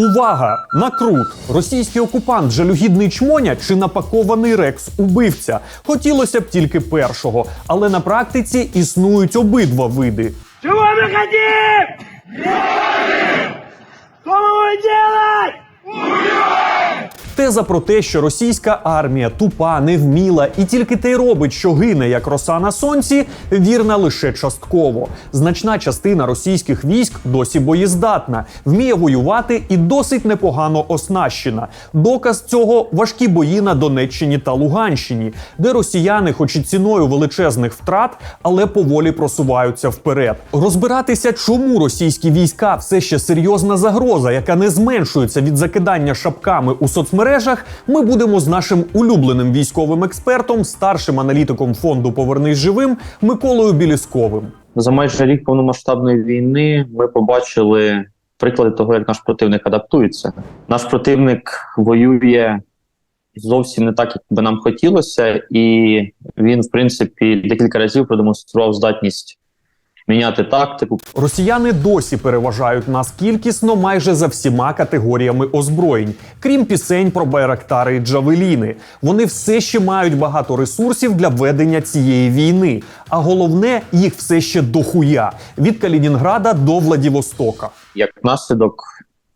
Увага! Накрут! Російський окупант жалюгідний чмоня чи напакований рекс убивця. Хотілося б тільки першого, але на практиці існують обидва види. Чего мы хотим? Что мы будем делать? Теза про те, що російська армія тупа, невміла і тільки те й робить, що гине як роса на сонці, вірна лише частково. Значна частина російських військ досі боєздатна, вміє воювати і досить непогано оснащена. Доказ цього важкі бої на Донеччині та Луганщині, де росіяни, хоч і ціною величезних втрат, але поволі просуваються вперед. Розбиратися, чому російські війська все ще серйозна загроза, яка не зменшується від закидання шапками у соцмережах, ми будемо з нашим улюбленим військовим експертом, старшим аналітиком фонду Повернись живим Миколою Білісковим. За майже рік повномасштабної війни ми побачили приклади того, як наш противник адаптується. Наш противник воює зовсім не так, як би нам хотілося, і він, в принципі, декілька разів продемонстрував здатність міняти тактику. Росіяни досі переважають нас кількісно майже за всіма категоріями озброєнь, крім пісень про байрактари і джавеліни. Вони все ще мають багато ресурсів для ведення цієї війни. А головне, їх все ще дохуя від Калінінграда до Владивостока. Як наслідок,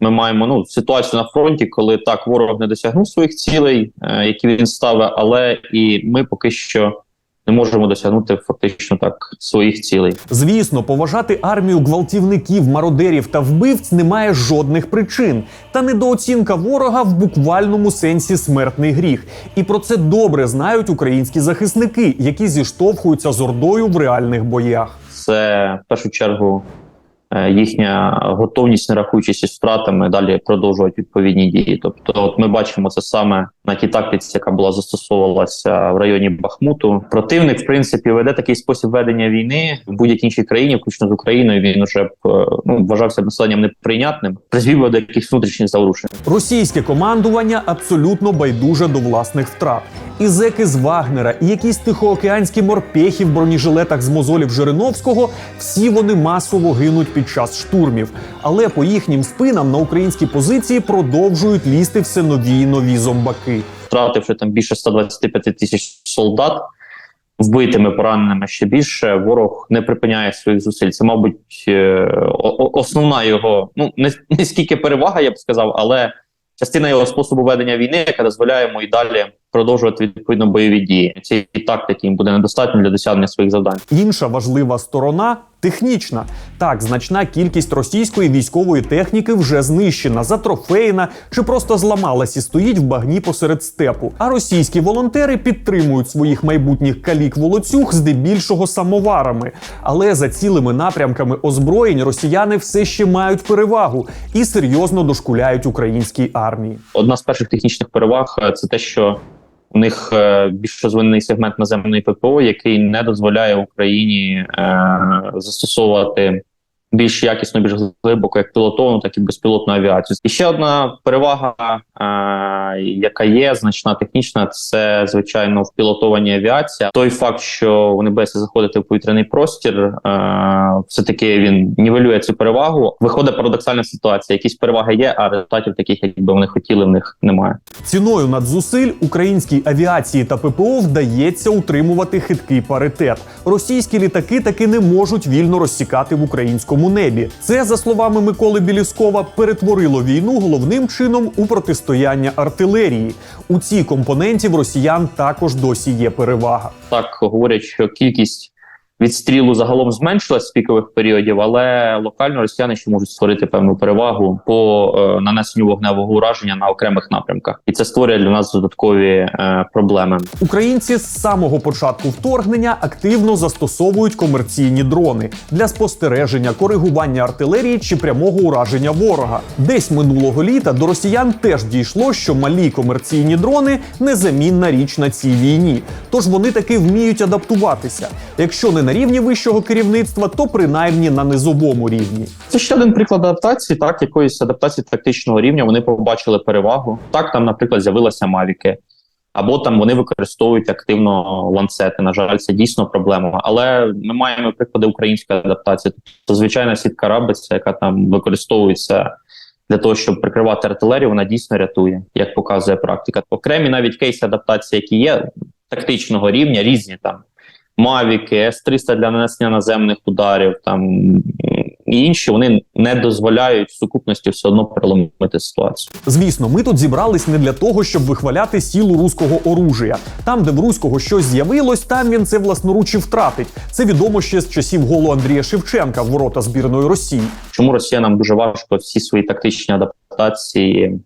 ми маємо ну ситуацію на фронті, коли так ворог не досягнув своїх цілей, е, які він ставив, але і ми поки що не можемо досягнути фактично так своїх цілей. Звісно, поважати армію гвалтівників, мародерів та вбивць немає жодних причин. Та недооцінка ворога в буквальному сенсі смертний гріх. І про це добре знають українські захисники, які зіштовхуються з ордою в реальних боях. Це в першу чергу їхня готовність, не рахуючись із втратами, далі продовжувати відповідні дії. Тобто, от ми бачимо це саме на тій тактиці, яка була застосовувалася в районі Бахмуту. Противник, в принципі, веде такий спосіб ведення війни в будь-якій іншій країні, включно з Україною. Він уже б е, ну вважався населенням неприйнятним, призвів до якихось внутрішніх заворушень. Російське командування абсолютно байдуже до власних втрат. І зеки з Вагнера, і якісь тихоокеанські морпехи в бронежилетах з мозолів Жириновського, всі вони масово гинуть під час штурмів. Але по їхнім спинам на українські позиції продовжують лізти все нові і нові зомбаки. втративши там більше 125 тисяч солдат, вбитими, пораненими ще більше, ворог не припиняє своїх зусиль. Це, мабуть, е, основна його, ну не, не скільки перевага, я б сказав, але частина його способу ведення війни, яка дозволяє йому і далі продовжувати відповідно бойові дії. Цієї тактики їм буде недостатньо для досягнення своїх завдань. Інша важлива сторона технічна. Так, значна кількість російської військової техніки вже знищена, затрофеєна чи просто зламалась і стоїть в багні посеред степу. А російські волонтери підтримують своїх майбутніх калік волоцюг здебільшого самоварами. Але за цілими напрямками озброєнь росіяни все ще мають перевагу і серйозно дошкуляють українській армії. Одна з перших технічних переваг е, це те, що у них е, більш розвинений сегмент наземної ППО, який не дозволяє Україні е, застосовувати більш якісно, більш глибоко як пілотовану, так і безпілотну авіацію. І ще одна перевага, е, яка є значна технічна, це звичайно в пілотованій авіації. Той факт, що вони бояться заходити в повітряний простір, е, все таки він нівелює цю перевагу. Виходить парадоксальна ситуація. Якісь переваги є, а результатів таких, як би вони хотіли, в них немає. Ціною надзусиль українській авіації та ППО вдається утримувати хиткий паритет. Російські літаки таки не можуть вільно розсікати в українському небі. Це, за словами Миколи Біліскова, перетворило війну головним чином у протистояння артилерії. У цій компоненті в росіян також досі є перевага. так говорять, що кількість відстрілу загалом зменшилась з пікових періодів, але локально росіяни ще можуть створити певну перевагу по е, нанесенню вогневого ураження на окремих напрямках, і це створює для нас додаткові е, проблеми. Українці з самого початку вторгнення активно застосовують комерційні дрони для спостереження, коригування артилерії чи прямого ураження ворога. Десь минулого літа до росіян теж дійшло, що малі комерційні дрони незамінна річ на цій війні. Тож вони таки вміють адаптуватися. Якщо не на рівні вищого керівництва, то принаймні на низовому рівні. Це ще один приклад адаптації, так якоїсь адаптації тактичного рівня. Вони побачили перевагу. Так, там, наприклад, з'явилися мавіки. Або там вони використовують активно ланцети. На жаль, це дійсно проблема. Але ми маємо приклади української адаптації. Тобто, звичайна сітка рабиця, яка там використовується для того, щоб прикривати артилерію, вона дійсно рятує, як показує практика. Окремі навіть кейси адаптації, які є тактичного рівня, різні там. Мавіки, С-300 для нанесення наземних ударів, там і інші вони не дозволяють в сукупності все одно переломити ситуацію. Звісно, ми тут зібрались не для того, щоб вихваляти сілу руського оружия. Там, де в руського щось з'явилось, там він це власноруч і втратить. Це відомо ще з часів голу Андрія Шевченка в ворота збірної Росії. Чому росіянам дуже важко всі свої тактичні адаптації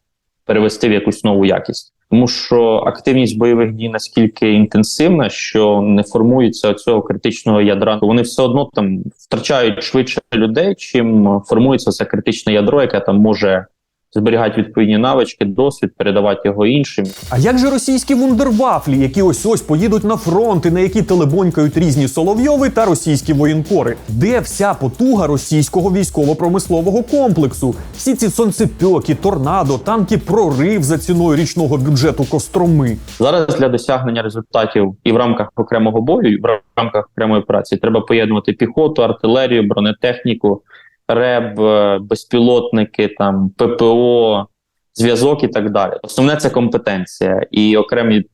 перевести в якусь нову якість? Тому що активність бойових дій наскільки інтенсивна, що не формується цього критичного ядра. Вони все одно там втрачають швидше людей, чим формується це критичне ядро, яке там може зберігати відповідні навички, досвід, передавати його іншим. А як же російські вундервафлі, які ось ось поїдуть на фронт і на які телебонькають різні соловйови та російські воєнкори? Де вся потуга російського військово-промислового комплексу? Всі ці сонцепьоки, торнадо, танки прорив за ціною річного бюджету Костроми. Зараз для досягнення результатів і в рамках окремого бою, і в рамках окремої операції треба поєднувати піхоту, артилерію, бронетехніку, РЕБ, е, безпілотники, там ППО, зв'язок і так далі. Основне це компетенція, і окремі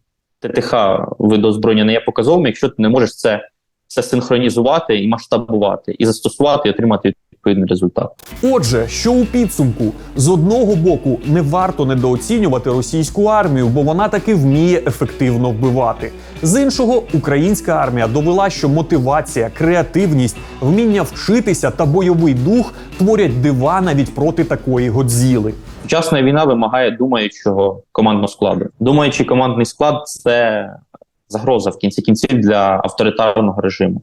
ТТХ виду озброєння не є показовим, якщо ти не можеш це все синхронізувати і масштабувати, і застосувати, і отримати відповідний результат. Отже, що у підсумку з одного боку не варто недооцінювати російську армію, бо вона таки вміє ефективно вбивати. З іншого, українська армія довела, що мотивація, креативність, вміння вчитися та бойовий дух творять дива навіть проти такої годзіли. Сучасна війна вимагає думаючого командного складу. Думаючий командний склад це загроза в кінці кінців для авторитарного режиму.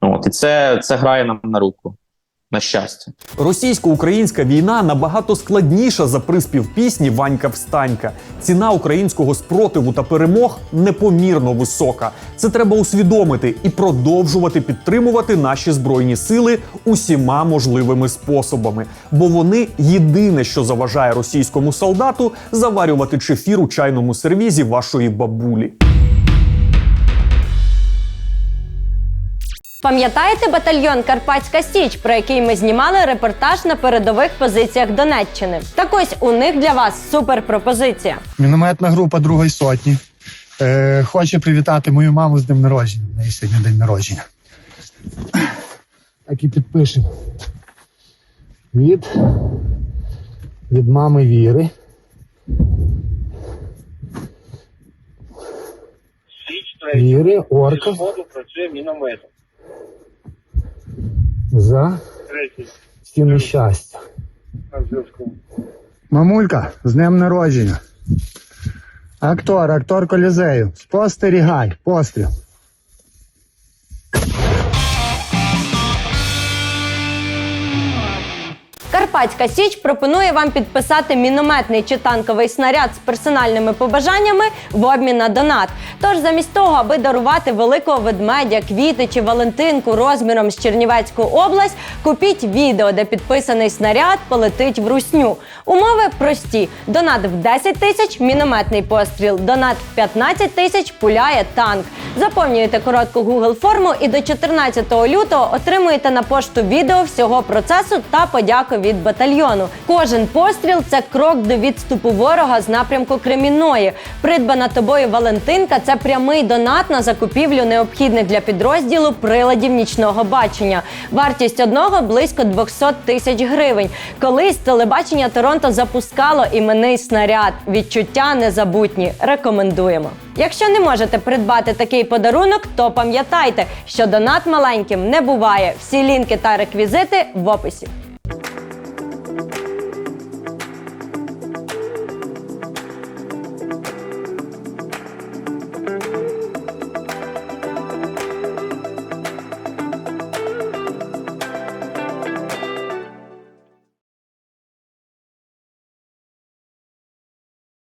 От, і це, це грає нам на руку, на щастя. Російсько-українська війна набагато складніша за приспів пісні Ванька Встанька. Ціна українського спротиву та перемог непомірно висока. Це треба усвідомити і продовжувати підтримувати наші збройні сили усіма можливими способами, бо вони єдине, що заважає російському солдату заварювати чефір у чайному сервізі вашої бабулі. Пам'ятаєте батальйон Карпатська Січ, про який ми знімали репортаж на передових позиціях Донеччини? Так ось у них для вас супер пропозиція. Мінометна група другої сотні. Е, хоче привітати мою маму з днем народження. У неї сьогодні день народження. Так і підпишемо. Від, від мами Віри. Віри, орка працює мінометом. За Третій стіну щастя. на зв'язку. Мамулька, з днем народження. Актор, актор колізею. Спостерігай, постріл. Карпатська Січ пропонує вам підписати мінометний чи танковий снаряд з персональними побажаннями в обмін на донат. Тож, замість того, аби дарувати великого ведмедя, квіти чи Валентинку розміром з Чернівецьку область, купіть відео, де підписаний снаряд полетить в русню. Умови прості: донат в 10 тисяч мінометний постріл, донат в 15 тисяч пуляє танк. Заповнюєте коротку Google форму і до 14 лютого отримуєте на пошту відео всього процесу та подяку від батальйону. Кожен постріл це крок до відступу ворога з напрямку Кремінної. Придбана тобою Валентинка це прямий донат на закупівлю необхідних для підрозділу приладів нічного бачення. Вартість одного близько 200 тисяч гривень. Колись телебачення Торонто запускало іменний снаряд. Відчуття незабутні. Рекомендуємо. Якщо не можете придбати такий подарунок, то пам'ятайте, що донат маленьким не буває. Всі лінки та реквізити в описі.